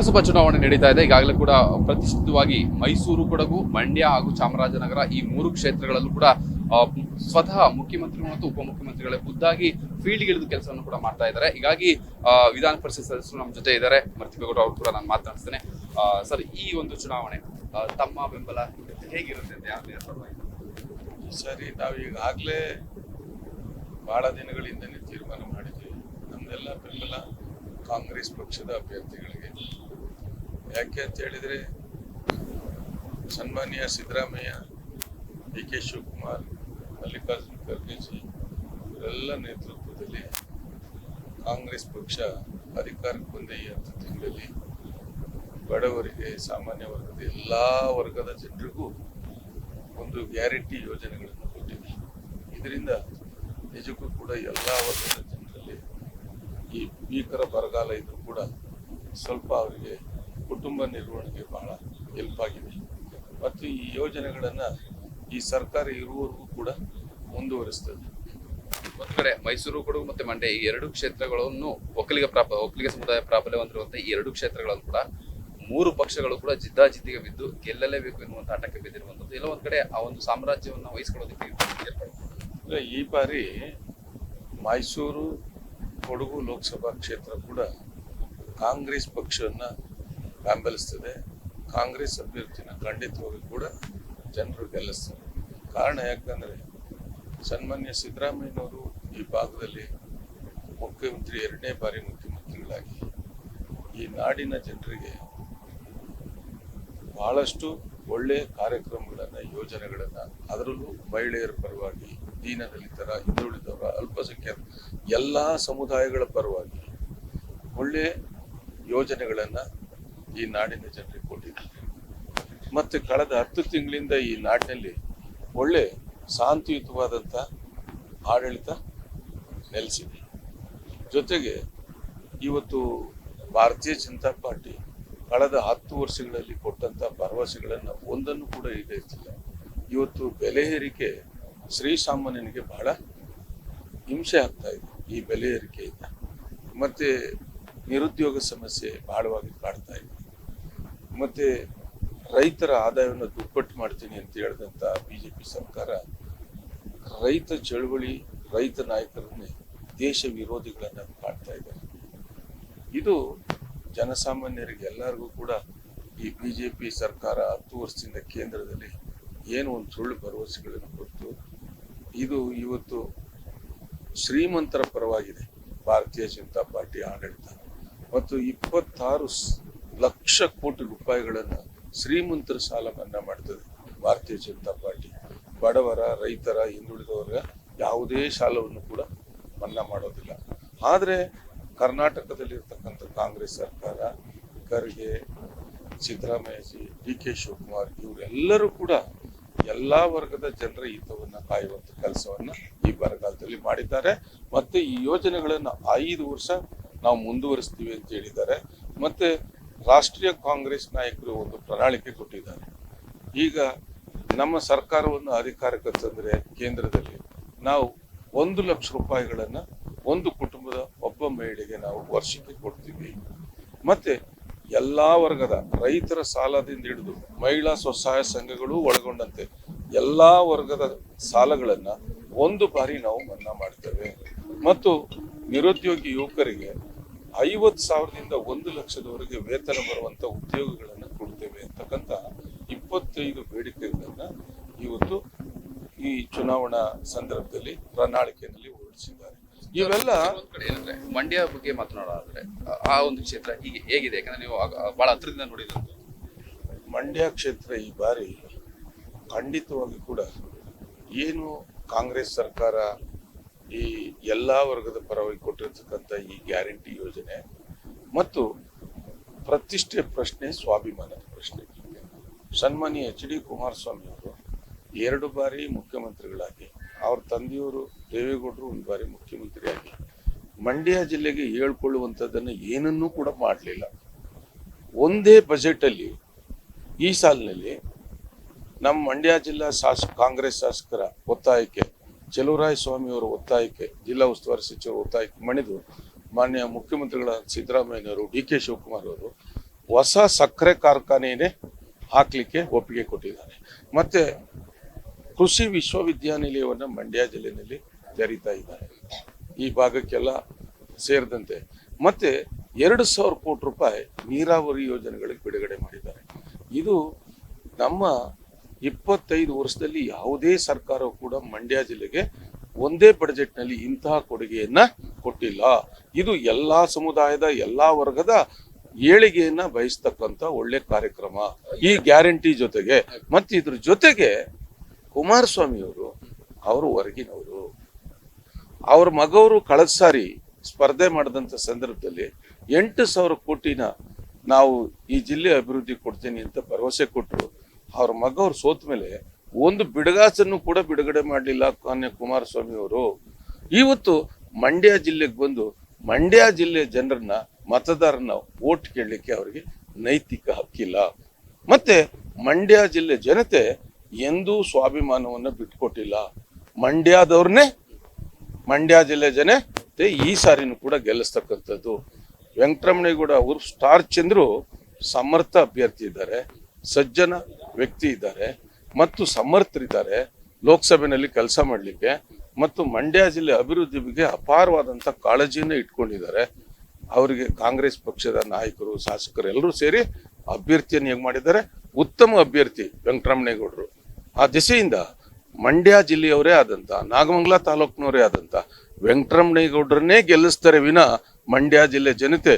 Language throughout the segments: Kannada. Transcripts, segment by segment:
ಲೋಕಸಭಾ ಚುನಾವಣೆ ನಡೀತಾ ಇದೆ. ಈಗಾಗಲೇ ಕೂಡ ಪ್ರತಿಷ್ಠಿತವಾಗಿ ಮೈಸೂರು ಕೊಡಗು, ಮಂಡ್ಯ ಹಾಗೂ ಚಾಮರಾಜನಗರ ಈ ಮೂರು ಕ್ಷೇತ್ರಗಳಲ್ಲೂ ಕೂಡ ಸ್ವತಃ ಮುಖ್ಯಮಂತ್ರಿಗಳು ಮತ್ತು ಉಪಮುಖ್ಯಮಂತ್ರಿಗಳೇ ಖುದ್ದಾಗಿ ಫೀಲ್ಡ್ಗಿಳಿದು ಕೆಲಸವನ್ನು ಕೂಡ ಮಾಡ್ತಾ ಇದ್ದಾರೆ. ಹೀಗಾಗಿ ವಿಧಾನ ಪರಿಷತ್ ಸದಸ್ಯರು ನಮ್ಮ ಜೊತೆ ಇದ್ದಾರೆ. ಮರ್ತಿಬೇಗೌಡ ಅವರು ಕೂಡ ನಾನು ಮಾತನಾಡ್ತೇನೆ. ಸರ್, ಈ ಒಂದು ಚುನಾವಣೆ ತಮ್ಮ ಬೆಂಬಲ ಹೇಗಿರುತ್ತೆ ಅಂತ ಯಾರು ಸರಿ, ನಾವು ಈಗಾಗಲೇ ಬಹಳ ದಿನಗಳಿಂದಲೇ ತೀರ್ಮಾನ ಮಾಡಿದ್ವಿ ನಮ್ದೆಲ್ಲ ಬೆಂಬಲ ಕಾಂಗ್ರೆಸ್ ಪಕ್ಷದ ಅಭ್ಯರ್ಥಿಗಳಿಗೆ. ಯಾಕೆ ಅಂತ ಹೇಳಿದ್ರೆ, ಸನ್ಮಾನ್ಯ ಸಿದ್ದರಾಮಯ್ಯ ಡಿ ಕೆ ಶಿವಕುಮಾರ್ ಮಲ್ಲಿಕಾರ್ಜುನ ಖರ್ಗೆಜಿ ಇವರೆಲ್ಲ ನೇತೃತ್ವದಲ್ಲಿ ಕಾಂಗ್ರೆಸ್ ಪಕ್ಷ ಅಧಿಕಾರಕ್ಕೆ ಬಂದ ಈ ಹತ್ತು ತಿಂಗಳಲ್ಲಿ ಬಡವರಿಗೆ, ಸಾಮಾನ್ಯ ವರ್ಗದ ಎಲ್ಲ ವರ್ಗದ ಜನರಿಗೂ ಒಂದು ಗ್ಯಾರಂಟಿ ಯೋಜನೆಗಳನ್ನು ಕೊಟ್ಟಿದೆ ಇದರಿಂದ ನಿಜಕ್ಕೂ ಕೂಡ ಎಲ್ಲ ವರ್ಗದ ಜನರಲ್ಲಿ ಈ ಭೀಕರ ಬರಗಾಲ ಇದ್ರೂ ಕೂಡ ಸ್ವಲ್ಪ ಅವರಿಗೆ ಕುಟುಂಬ ನಿರ್ವಹಣೆಗೆ ಬಹಳ ಹೆಲ್ಪ್ ಆಗಿದೆ. ಮತ್ತು ಈ ಯೋಜನೆಗಳನ್ನು ಈ ಸರ್ಕಾರ ಇರುವವರೆಗೂ ಕೂಡ ಮುಂದುವರಿಸ್ತದೆ. ಒಂದು ಕಡೆ ಮೈಸೂರು ಕೊಡಗು ಮತ್ತೆ ಮಂಡ್ಯ ಈ ಎರಡು ಕ್ಷೇತ್ರಗಳನ್ನು ಒಕ್ಕಲಿಗ ಪ್ರಾಪ ಒಕ್ಕಲಿಗ ಸಮುದಾಯ ಪ್ರಾಬಲ್ಯ ಹೊಂದಿರುವಂತಹ ಈ ಎರಡು ಕ್ಷೇತ್ರಗಳನ್ನು ಕೂಡ ಮೂರು ಪಕ್ಷಗಳು ಕೂಡ ಜಿದ್ದಾಜಿದ್ದಿಗೆ ಬಿದ್ದು ಗೆಲ್ಲಲೇಬೇಕು ಎನ್ನುವಂಥ ಆಟಕ್ಕೆ ಬಿದ್ದಿರುವಂತದ್ದು. ಎಲ್ಲ ಒಂದ್ ಕಡೆ ಆ ಒಂದು ಸಾಮ್ರಾಜ್ಯವನ್ನು ವಹಿಸ್ಕೊಳ್ಳೋದಕ್ಕೆ. ಅಂದ್ರೆ ಈ ಬಾರಿ ಮೈಸೂರು ಕೊಡಗು ಲೋಕಸಭಾ ಕ್ಷೇತ್ರ ಕೂಡ ಕಾಂಗ್ರೆಸ್ ಪಕ್ಷವನ್ನ ಬೆಂಬಲಿಸ್ತದೆ ಕಾಂಗ್ರೆಸ್ ಅಭ್ಯರ್ಥಿನ ಖಂಡಿತವಾಗಿ ಕೂಡ ಜನರು ಗೆಲ್ಲಿಸ್ತಾರೆ. ಕಾರಣ ಯಾಕಂದ್ರೆ ಸನ್ಮಾನ್ಯ ಸಿದ್ದರಾಮಯ್ಯನವರು ಈ ಭಾಗದಲ್ಲಿ ಮುಖ್ಯಮಂತ್ರಿ ಎರಡನೇ ಬಾರಿ ಮುಖ್ಯಮಂತ್ರಿಗಳಾಗಿ ಈ ನಾಡಿನ ಜನರಿಗೆ ಬಹಳಷ್ಟು ಒಳ್ಳೆ ಕಾರ್ಯಕ್ರಮಗಳನ್ನು, ಯೋಜನೆಗಳನ್ನು, ಅದರಲ್ಲೂ ಮಹಿಳೆಯರ ಪರವಾಗಿ ದೀನದಲಿತರ ಹಿಂದುಳಿದವರ, ಅಲ್ಪಸಂಖ್ಯಾತ ಎಲ್ಲಾ ಸಮುದಾಯಗಳ ಪರವಾಗಿ ಒಳ್ಳೆ ಯೋಜನೆಗಳನ್ನ ಈ ನಾಡಿನ ಜನರಿಗೆ ಕೊಟ್ಟಿದ್ದಾರೆ ಮತ್ತೆ ಕಳೆದ ಹತ್ತು ತಿಂಗಳಿಂದ ಈ ನಾಡಿನಲ್ಲಿ ಒಳ್ಳೆ ಶಾಂತಿಯುತವಾದಂಥ ಆಡಳಿತ ನೆಲೆಸಿದೆ. ಜೊತೆಗೆ ಇವತ್ತು ಭಾರತೀಯ ಜನತಾ ಪಾರ್ಟಿ ಕಳೆದ ಹತ್ತು ವರ್ಷಗಳಲ್ಲಿ ಕೊಟ್ಟಂತ ಭರವಸೆಗಳನ್ನು ಒಂದನ್ನು ಕೂಡ ಈಡೇರಿಸಿಲ್ಲ. ಇವತ್ತು ಬೆಲೆ ಏರಿಕೆ ಶ್ರೀಸಾಮಾನ್ಯನಿಗೆ ಬಹಳ ಹಿಂಸೆ ಆಗ್ತಾ ಇದೆ ಈ ಬೆಲೆ ಏರಿಕೆಯಿಂದ. ಮತ್ತೆ ನಿರುದ್ಯೋಗ ಸಮಸ್ಯೆ ಬಹಳವಾಗಿ ಕಾಡ್ತಾ ಇದೆ. ಮತ್ತೆ ರೈತರ ಆದಾಯವನ್ನು ದುಪ್ಪಟ್ಟು ಮಾಡ್ತೀನಿ ಅಂತ ಹೇಳಿದಂತ ಬಿಜೆಪಿ ಸರ್ಕಾರ, ರೈತ ಚಳವಳಿ, ರೈತ ನಾಯಕರನ್ನೇ ದೇಶ ವಿರೋಧಿಗಳನ್ನ ಮಾಡ್ತಾ ಇದೆ. ಇದು ಜನಸಾಮಾನ್ಯರಿಗೆ ಎಲ್ಲರಿಗೂ ಕೂಡ ಈ ಬಿಜೆಪಿ ಸರ್ಕಾರ ಹತ್ತು ವರ್ಷದಿಂದ ಕೇಂದ್ರದಲ್ಲಿ ಏನು ಒಂದು ಸುಳ್ಳು ಭರವಸೆಗಳನ್ನು ಕೊಟ್ಟು ಇದು ಇವತ್ತು ಶ್ರೀಮಂತರ ಪರವಾಗಿದೆ. ಭಾರತೀಯ ಜನತಾ ಪಾರ್ಟಿ ಆಡಳಿತ. ಮತ್ತು ಇಪ್ಪತ್ತಾರು ಲಕ್ಷ ಕೋಟಿ ರೂಪಾಯಿಗಳನ್ನು ಶ್ರೀಮಂತರ ಸಾಲ ಮನ್ನಾ ಮಾಡ್ತದೆ ಭಾರತೀಯ ಜನತಾ ಪಾರ್ಟಿ. ಬಡವರ, ರೈತರ, ಹಿಂದುಳಿದವರ ಯಾವುದೇ ಸಾಲವನ್ನು ಕೂಡ ಮನ್ನಾ ಮಾಡೋದಿಲ್ಲ. ಆದರೆ ಕರ್ನಾಟಕದಲ್ಲಿರ್ತಕ್ಕಂಥ ಕಾಂಗ್ರೆಸ್ ಸರ್ಕಾರ, ಖರ್ಗೆ, ಸಿದ್ದರಾಮಯ್ಯಜಿ, ಡಿ ಕೆ ಶಿವಕುಮಾರ್ ಇವರೆಲ್ಲರೂ ಕೂಡ ಎಲ್ಲ ವರ್ಗದ ಜನರ ಹಿತವನ್ನ, ಕಾಯುವಂತ ಕೆಲಸವನ್ನು ಈ ಬರಗಾಲದಲ್ಲಿ ಮಾಡಿದ್ದಾರೆ. ಮತ್ತೆ ಈ ಯೋಜನೆಗಳನ್ನು ಐದು ವರ್ಷ ನಾವು ಮುಂದುವರಿಸ್ತೀವಿ ಅಂತ ಹೇಳಿದ್ದಾರೆ. ಮತ್ತೆ ರಾಷ್ಟ್ರೀಯ ಕಾಂಗ್ರೆಸ್ ನಾಯಕರು ಒಂದು ಪ್ರಣಾಳಿಕೆ ಕೊಟ್ಟಿದ್ದಾರೆ. ಈಗ ನಮ್ಮ ಸರ್ಕಾರವನ್ನು ಅಧಿಕಾರಕ್ಕೆ ತಂದರೆ ಕೇಂದ್ರದಲ್ಲಿ ನಾವು ಒಂದು ಲಕ್ಷ ರೂಪಾಯಿಗಳನ್ನು ಒಂದು ಕುಟುಂಬದ ಒಬ್ಬ ಮಹಿಳೆಗೆ ನಾವು ವರ್ಷಕ್ಕೆ ಕೊಡ್ತೀವಿ. ಮತ್ತೆ ಎಲ್ಲಾ ವರ್ಗದ ರೈತರ ಸಾಲದಿಂದ ಹಿಡಿದು ಮಹಿಳಾ ಸ್ವಸಹಾಯ ಸಂಘಗಳು ಒಳಗೊಂಡಂತೆ ಎಲ್ಲಾ ವರ್ಗದ ಸಾಲಗಳನ್ನು ಒಂದು ಬಾರಿ ನಾವು ಮನ್ನಾ ಮಾಡ್ತೇವೆ. ಮತ್ತು ನಿರುದ್ಯೋಗಿ ಯುವಕರಿಗೆ ಐವತ್ತು ಸಾವಿರದಿಂದ ಒಂದು ಲಕ್ಷದವರೆಗೆ ವೇತನ ಬರುವಂತ ಉದ್ಯೋಗಗಳನ್ನು ಕೊಡ್ತೇವೆ ಅಂತಕ್ಕಂಥ ಇಪ್ಪತ್ತೈದು ಬೇಡಿಕೆಗಳನ್ನ ಇವತ್ತು ಈ ಚುನಾವಣಾ ಸಂದರ್ಭದಲ್ಲಿ ಪ್ರಣಾಳಿಕೆಯಲ್ಲಿ ಹೊರಡಿಸಿದ್ದಾರೆ. ಇವೆಲ್ಲ ಕಡೆ ಏನಂದ್ರೆ ಮಂಡ್ಯ ಬಗ್ಗೆ ಮಾತನಾಡೋದಾದ್ರೆ ಆ- ಒಂದು ಕ್ಷೇತ್ರ ಹೀಗೆ ಹೇಗಿದೆ ಯಾಕಂದ್ರೆ ನೀವು ಬಹಳ ಹತ್ರದಿಂದ ನೋಡಿದಂತೆ ಮಂಡ್ಯ ಕ್ಷೇತ್ರ ಈ ಬಾರಿ ಖಂಡಿತವಾಗಿ ಕೂಡ ಏನು ಕಾಂಗ್ರೆಸ್ ಸರ್ಕಾರ ಈ ಎಲ್ಲಾ ವರ್ಗದ ಪರವಾಗಿ ಕೊಟ್ಟಿರ್ತಕ್ಕಂಥ ಈ ಗ್ಯಾರಂಟಿ ಯೋಜನೆ ಮತ್ತು ಪ್ರತಿಷ್ಠೆ ಪ್ರಶ್ನೆ, ಸ್ವಾಭಿಮಾನದ ಪ್ರಶ್ನೆ. ಸನ್ಮಾನ್ಯ ಎಚ್ ಡಿ ಕುಮಾರಸ್ವಾಮಿ ಅವರು ಎರಡು ಬಾರಿ ಮುಖ್ಯಮಂತ್ರಿಗಳಾಗಿ, ಅವ್ರ ತಂದೆಯವರು ದೇವೇಗೌಡರು ಒಂದು ಬಾರಿ ಮುಖ್ಯಮಂತ್ರಿಯಾಗಿ ಮಂಡ್ಯ ಜಿಲ್ಲೆಗೆ ಹೇಳ್ಕೊಳ್ಳುವಂಥದ್ದನ್ನು ಏನನ್ನೂ ಕೂಡ ಮಾಡಲಿಲ್ಲ. ಒಂದೇ ಬಜೆಟ್ ಅಲ್ಲಿ ಈ ಸಾಲಿನಲ್ಲಿ ನಮ್ಮ ಮಂಡ್ಯ ಜಿಲ್ಲಾ ಶಾಸ ಕಾಂಗ್ರೆಸ್ ಶಾಸಕರ ಒತ್ತಾಯಕ್ಕೆ ಚಲುವರಾಯ ಸ್ವಾಮಿ ಅವರ ಒತ್ತಾಯಕ್ಕೆ ಜಿಲ್ಲಾ ಉಸ್ತುವಾರಿ ಸಚಿವರ ಒತ್ತಾಯಕ್ಕೆ ಮಣಿದು ಮಾನ್ಯ ಮುಖ್ಯಮಂತ್ರಿಗಳ ಸಿದ್ದರಾಮಯ್ಯನವರು ಡಿ ಕೆ ಶಿವಕುಮಾರ್ ಅವರು ಹೊಸ ಸಕ್ಕರೆ ಕಾರ್ಖಾನೆಯೇ ಹಾಕಲಿಕ್ಕೆ ಒಪ್ಪಿಗೆ ಕೊಟ್ಟಿದ್ದಾರೆ. ಮತ್ತೆ ಕೃಷಿ ವಿಶ್ವವಿದ್ಯಾನಿಲಯವನ್ನು ಮಂಡ್ಯ ಜಿಲ್ಲೆಯಲ್ಲಿ ತೆರೀತಾ ಇದ್ದಾರೆ. ಈ ಭಾಗಕ್ಕೆಲ್ಲ ಸೇರಿದಂತೆ ಮತ್ತೆ ಎರಡು ಸಾವಿರ ಕೋಟಿ ರೂಪಾಯಿ ನೀರಾವರಿ ಯೋಜನೆಗಳಿಗೆ ಬಿಡುಗಡೆ ಮಾಡಿದ್ದಾರೆ. ಇದು ನಮ್ಮ ಇಪ್ಪತ್ತೈದು ವರ್ಷದಲ್ಲಿ ಯಾವುದೇ ಸರ್ಕಾರ ಕೂಡ ಮಂಡ್ಯ ಜಿಲ್ಲೆಗೆ ಒಂದೇ ಬಡ್ಜೆಟ್ನಲ್ಲಿ ಇಂತಹ ಕೊಡುಗೆಯನ್ನ ಕೊಟ್ಟಿಲ್ಲ. ಇದು ಎಲ್ಲಾ ಸಮುದಾಯದ, ಎಲ್ಲಾ ವರ್ಗದ ಏಳಿಗೆಯನ್ನ ಬಯಸ್ತಕ್ಕಂಥ ಒಳ್ಳೆ ಕಾರ್ಯಕ್ರಮ. ಈ ಗ್ಯಾರಂಟಿ ಜೊತೆಗೆ ಮತ್ತೆ ಇದ್ರ ಜೊತೆಗೆ ಕುಮಾರಸ್ವಾಮಿ ಅವರು ಅವರು ಹೊರಗಿನವರು. ಅವ್ರ ಮಗವರು ಕಳೆದ ಸಾರಿ ಸ್ಪರ್ಧೆ ಮಾಡಿದಂಥ ಸಂದರ್ಭದಲ್ಲಿ ಎಂಟು ಸಾವಿರ ಕೋಟಿನ ನಾವು ಈ ಜಿಲ್ಲೆ ಅಭಿವೃದ್ಧಿ ಕೊಡ್ತೀನಿ ಅಂತ ಭರವಸೆ ಕೊಟ್ಟರು ಅವ್ರ ಮಗವ್ರು ಸೋತ ಮೇಲೆ ಒಂದು ಬಿಡಗಾಸನ್ನು ಕೂಡ ಬಿಡುಗಡೆ ಮಾಡಲಿಲ್ಲ ಕಾನ್ಯ ಕುಮಾರಸ್ವಾಮಿ ಅವರು. ಇವತ್ತು ಮಂಡ್ಯ ಜಿಲ್ಲೆಗೆ ಬಂದು ಮಂಡ್ಯ ಜಿಲ್ಲೆ ಜನರನ್ನ ಮತದಾರನ ಓಟ್ ಕೇಳಲಿಕ್ಕೆ ಅವರಿಗೆ ನೈತಿಕ ಹಕ್ಕಿಲ್ಲ. ಮತ್ತೆ ಮಂಡ್ಯ ಜಿಲ್ಲೆ ಜನತೆ ಎಂದೂ ಸ್ವಾಭಿಮಾನವನ್ನು ಬಿಟ್ಕೊಟ್ಟಿಲ್ಲ. ಮಂಡ್ಯದವ್ರನ್ನೇ ಮಂಡ್ಯ ಜಿಲ್ಲೆ ಜನತೆ ಈ ಸಾರಿನೂ ಕೂಡ ಗೆಲ್ಲಿಸ್ತಕ್ಕಂಥದ್ದು. ವೆಂಕಟರಮಣೇಗೌಡ ಅವರು ಸ್ಟಾರ್ ಚಂದ್ರು ಸಮರ್ಥ ಅಭ್ಯರ್ಥಿ ಇದ್ದಾರೆ. ಸಜ್ಜನ ವ್ಯಕ್ತಿ ಇದ್ದಾರೆ ಮತ್ತು ಸಮರ್ಥರಿದ್ದಾರೆ ಲೋಕಸಭೆಯಲ್ಲಿ ಕೆಲಸ ಮಾಡಲಿಕ್ಕೆ ಮತ್ತು ಮಂಡ್ಯ ಜಿಲ್ಲೆ ಅಭಿವೃದ್ಧಿ ಬಗ್ಗೆ ಅಪಾರವಾದಂಥ ಕಾಳಜಿಯನ್ನು ಇಟ್ಕೊಂಡಿದ್ದಾರೆ. ಅವರಿಗೆ ಕಾಂಗ್ರೆಸ್ ಪಕ್ಷದ ನಾಯಕರು, ಶಾಸಕರು ಎಲ್ಲರೂ ಸೇರಿ ಅಭ್ಯರ್ಥಿಯನ್ನು ಹೇಗೆ ಮಾಡಿದ್ದಾರೆ? ಉತ್ತಮ ಅಭ್ಯರ್ಥಿ ವೆಂಕಟರಮಣೇಗೌಡರು. ಆ ದಿಸೆಯಿಂದ ಮಂಡ್ಯ ಜಿಲ್ಲೆಯವರೇ ಆದಂಥ ನಾಗಮಂಗಲ ತಾಲೂಕಿನವರೇ ಆದಂಥ ವೆಂಕಟರಮಣೇಗೌಡರನ್ನೇ ಗೆಲ್ಲಿಸ್ತಾರೆ ವಿನ ಮಂಡ್ಯ ಜಿಲ್ಲೆ ಜನತೆ.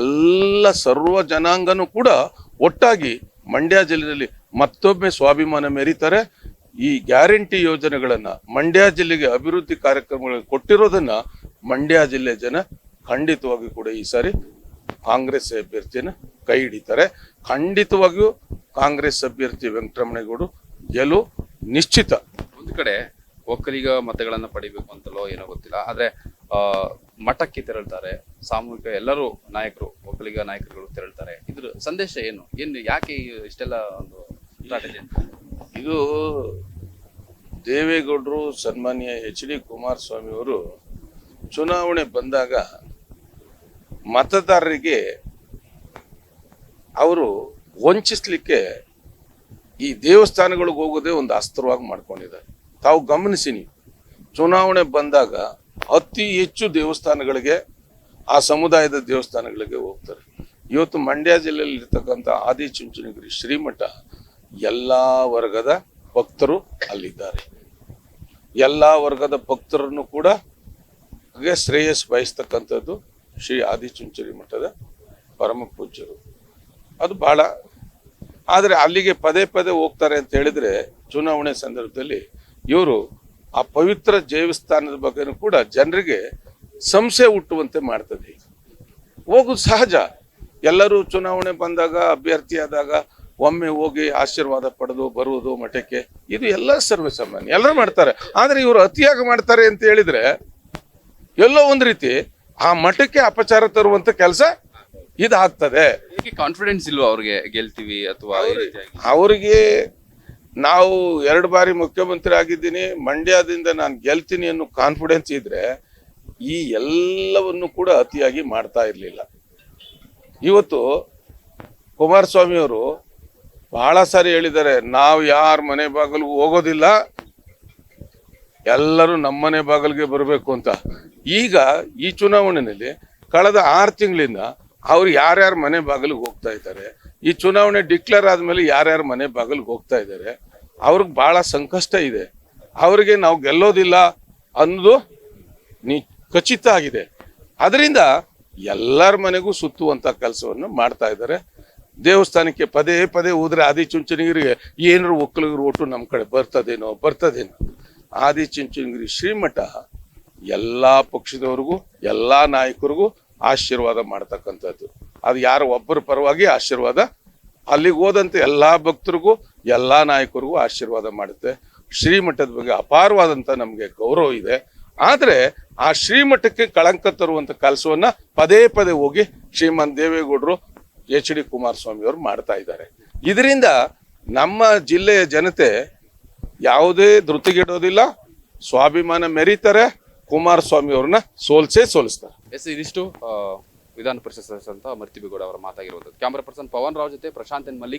ಎಲ್ಲ ಸರ್ವ ಜನಾಂಗನೂ ಕೂಡ ಒಟ್ಟಾಗಿ ಮಂಡ್ಯ ಜಿಲ್ಲೆಯಲ್ಲಿ ಮತ್ತೊಮ್ಮೆ ಸ್ವಾಭಿಮಾನ ಮೆರೀತಾರೆ. ಈ ಗ್ಯಾರಂಟಿ ಯೋಜನೆಗಳನ್ನ ಮಂಡ್ಯ ಜಿಲ್ಲೆಗೆ ಅಭಿವೃದ್ಧಿ ಕಾರ್ಯಕ್ರಮಗಳನ್ನು ಕೊಟ್ಟಿರೋದನ್ನ ಮಂಡ್ಯ ಜಿಲ್ಲೆ ಜನ ಖಂಡಿತವಾಗಿ ಕೂಡ ಈ ಸಾರಿ ಕಾಂಗ್ರೆಸ್ ಅಭ್ಯರ್ಥಿನ ಕೈ ಹಿಡಿತಾರೆ. ಖಂಡಿತವಾಗಿಯೂ ಕಾಂಗ್ರೆಸ್ ಅಭ್ಯರ್ಥಿ ವೆಂಕಟರಮಣೇಗೌಡರು ಗೆಲುವು ನಿಶ್ಚಿತ. ಒಂದು ಕಡೆ ಒಕ್ಕಲಿಗ ಮತಗಳನ್ನು ಪಡಿಬೇಕು ಅಂತಲೋ ಏನೋ ಗೊತ್ತಿಲ್ಲ. ಆದ್ರೆ ಮಠಕ್ಕೆ ತೆರಳ್ತಾರೆ. ಸಾಮೂಹಿಕ ಎಲ್ಲರೂ ನಾಯಕರು, ಒಕ್ಕಲಿಗ ನಾಯಕರುಗಳು ತೆರಳ್ತಾರೆ. ಇದ್ರ ಸಂದೇಶ ಏನು? ಏನು, ಯಾಕೆ ಇಷ್ಟೆಲ್ಲ ಒಂದು ಸ್ಟ್ರಾಟಜಿ ಇದು ದೇವೇಗೌಡರು, ಸನ್ಮಾನ್ಯ ಎಚ್ ಡಿ ಕುಮಾರಸ್ವಾಮಿ ಅವರು ಚುನಾವಣೆ ಬಂದಾಗ ಮತದಾರರಿಗೆ ಅವರು ವಂಚಿಸ್ಲಿಕ್ಕೆ ಈ ದೇವಸ್ಥಾನಗಳಿಗೆ ಹೋಗೋದೇ ಒಂದು ಅಸ್ತ್ರವಾಗಿ ಮಾಡ್ಕೊಂಡಿದ್ದಾರೆ. ತಾವು ಗಮನಿಸಿ ನೀವು. ಚುನಾವಣೆ ಬಂದಾಗ ಅತಿ ಹೆಚ್ಚು ದೇವಸ್ಥಾನಗಳಿಗೆ, ಆ ಸಮುದಾಯದ ದೇವಸ್ಥಾನಗಳಿಗೆ ಹೋಗ್ತಾರೆ. ಇವತ್ತು ಮಂಡ್ಯ ಜಿಲ್ಲೆಯಲ್ಲಿ ಇರ್ತಕ್ಕಂಥ ಆದಿಚುಂಚನಗಿರಿ ಶ್ರೀಮಠ, ಎಲ್ಲ ವರ್ಗದ ಭಕ್ತರು ಅಲ್ಲಿದ್ದಾರೆ. ಎಲ್ಲ ವರ್ಗದ ಭಕ್ತರನ್ನು ಕೂಡ ಶ್ರೇಯಸ್ ಬಯಸ್ತಕ್ಕಂಥದ್ದು ಶ್ರೀ ಆದಿಚುಂಚರಿ ಮಠದ ಪರಮ ಪೂಜ್ಯರು. ಅದು ಬಹಳ ಆದರೆ ಅಲ್ಲಿಗೆ ಪದೇ ಪದೇ ಹೋಗ್ತಾರೆ ಅಂತ ಹೇಳಿದ್ರೆ ಚುನಾವಣೆ ಸಂದರ್ಭದಲ್ಲಿ ಇವರು ಆ ಪವಿತ್ರ ದೇವಸ್ಥಾನದ ಬಗ್ಗೆ ಕೂಡ ಜನರಿಗೆ ಸಂಶಯ ಹುಟ್ಟುವಂತೆ ಮಾಡ್ತದೆ. ಹೋಗುದು ಸಹಜ. ಎಲ್ಲರೂ ಚುನಾವಣೆ ಬಂದಾಗ ಅಭ್ಯರ್ಥಿ ಆದಾಗ ಒಮ್ಮೆ ಹೋಗಿ ಆಶೀರ್ವಾದ ಪಡೆದು ಬರುವುದು ಮಠಕ್ಕೆ. ಇದು ಎಲ್ಲ ಸರ್ವೇ ಸಾಮಾನ್ಯ ಎಲ್ಲರೂ ಮಾಡ್ತಾರೆ. ಆದರೆ ಇವರು ಅತಿಯಾಗಿ ಮಾಡ್ತಾರೆ ಅಂತ ಹೇಳಿದ್ರೆ ಎಲ್ಲೋ ಒಂದು ರೀತಿ ಆ ಮಠಕ್ಕೆ ಅಪಚಾರ ತರುವಂತ ಕೆಲಸ ಇದಾಗ್ತದೆ. ಕಾನ್ಫಿಡೆನ್ಸ್ ಇಲ್ವಾ ಅವ್ರಿಗೆ ಗೆಲ್ತೀವಿ ಅಥವಾ ಅವರಿಗೆ ನಾವು ಎರಡು ಬಾರಿ ಮುಖ್ಯಮಂತ್ರಿ ಆಗಿದ್ದೀನಿ ಮಂಡ್ಯದಿಂದ ನಾನು ಗೆಲ್ತೀನಿ ಅನ್ನೋ ಕಾನ್ಫಿಡೆನ್ಸ್ ಇದ್ರೆ ಈ ಎಲ್ಲವನ್ನು ಕೂಡ ಅತಿಯಾಗಿ ಮಾಡ್ತಾ ಇರಲಿಲ್ಲ. ಇವತ್ತು ಕುಮಾರಸ್ವಾಮಿ ಅವರು ಬಹಳ ಸಾರಿ ಹೇಳಿದ್ದಾರೆ, ನಾವು ಯಾರ ಮನೆ ಬಾಗಿಲಿಗೂ ಹೋಗೋದಿಲ್ಲ, ಎಲ್ಲರೂ ನಮ್ಮನೆ ಬಾಗಿಲಿಗೆ ಬರಬೇಕು ಅಂತ. ಈಗ ಈ ಚುನಾವಣೆಯಲ್ಲಿ ಕಳೆದ ಆರು ತಿಂಗಳಿಂದ ಅವ್ರು ಯಾರ್ಯಾರ ಮನೆ ಬಾಗಿಲಿಗೆ ಹೋಗ್ತಾ ಇದ್ದಾರೆ, ಈ ಚುನಾವಣೆ ಡಿಕ್ಲೇರ್ ಆದಮೇಲೆ ಯಾರ್ಯಾರ ಮನೆ ಬಾಗಿಲಿಗೆ ಹೋಗ್ತಾ ಇದ್ದಾರೆ ಅವ್ರಿಗೆ ಬಹಳ ಸಂಕಷ್ಟ ಇದೆ. ಅವರಿಗೆ ನಾವು ಗೆಲ್ಲೋದಿಲ್ಲ ಅನ್ನೋದು ನೀ ಖಚಿತ ಆಗಿದೆ. ಅದರಿಂದ ಎಲ್ಲರ ಮನೆಗೂ ಸುತ್ತುವಂತ ಕೆಲಸವನ್ನು ಮಾಡ್ತಾ ಇದ್ದಾರೆ. ದೇವಸ್ಥಾನಕ್ಕೆ ಪದೇ ಪದೇ ಹೋದ್ರೆ ಆದಿಚುಂಚನಗಿರಿಗೆ ಏನಾರು ಒಕ್ಕಲಿಗರು ಒಟ್ಟು ನಮ್ಮ ಕಡೆ ಬರ್ತದೇನೋ ಬರ್ತದೇನೋ. ಆದಿಚುಂಚನಗಿರಿ ಶ್ರೀಮಠ ಎಲ್ಲ ಪಕ್ಷದವ್ರಿಗೂ, ಎಲ್ಲ ನಾಯಕರಿಗೂ ಆಶೀರ್ವಾದ ಮಾಡ್ತಕ್ಕಂಥದ್ದು. ಅದು ಯಾರು ಒಬ್ಬರ ಪರವಾಗಿ ಆಶೀರ್ವಾದ, ಅಲ್ಲಿಗೆ ಹೋದಂಥ ಎಲ್ಲ ಭಕ್ತರಿಗೂ ಎಲ್ಲಾ ನಾಯಕರಿಗೂ ಆಶೀರ್ವಾದ ಮಾಡುತ್ತೆ. ಶ್ರೀಮಠದ ಬಗ್ಗೆ ಅಪಾರವಾದಂತ ನಮಗೆ ಗೌರವ ಇದೆ. ಆದರೆ ಆ ಶ್ರೀಮಠಕ್ಕೆ ಕಳಂಕ ತರುವಂತ ಕೆಲಸವನ್ನು ಪದೇ ಪದೇ ಹೋಗಿ ಶ್ರೀಮನ್ ದೇವೇಗೌಡರು ಎಚ್ ಡಿ ಕುಮಾರಸ್ವಾಮಿ ಅವರು ಮಾಡ್ತಾ ಇದ್ದಾರೆ. ಇದರಿಂದ ನಮ್ಮ ಜಿಲ್ಲೆಯ ಜನತೆ ಯಾವುದೇ ಧೃತಿಗೆಡೋದಿಲ್ಲ, ಸ್ವಾಭಿಮಾನ ಮೆರೀತಾರೆ, ಕುಮಾರಸ್ವಾಮಿ ಅವ್ರನ್ನ ಸೋಲ್ಸೇ ಸೋಲಿಸ್ತಾರೆ. ಎಸ್, ಇದಿಷ್ಟು ವಿಧಾನ ಪರಿಷತ್ ಸದಸ್ಯ ಮರ್ತಿಬೇಗೌಡ ಅವರ ಮಾತಾಗಿರುವಂಥದ್ದು. ಕ್ಯಾಮರಾ ಪರ್ಸನ್ ಪವನ್ ರಾವ್ ಜೊತೆ ಪ್ರಶಾಂತ್ ಎನ್ ಮಲ್ಲಿಕ್.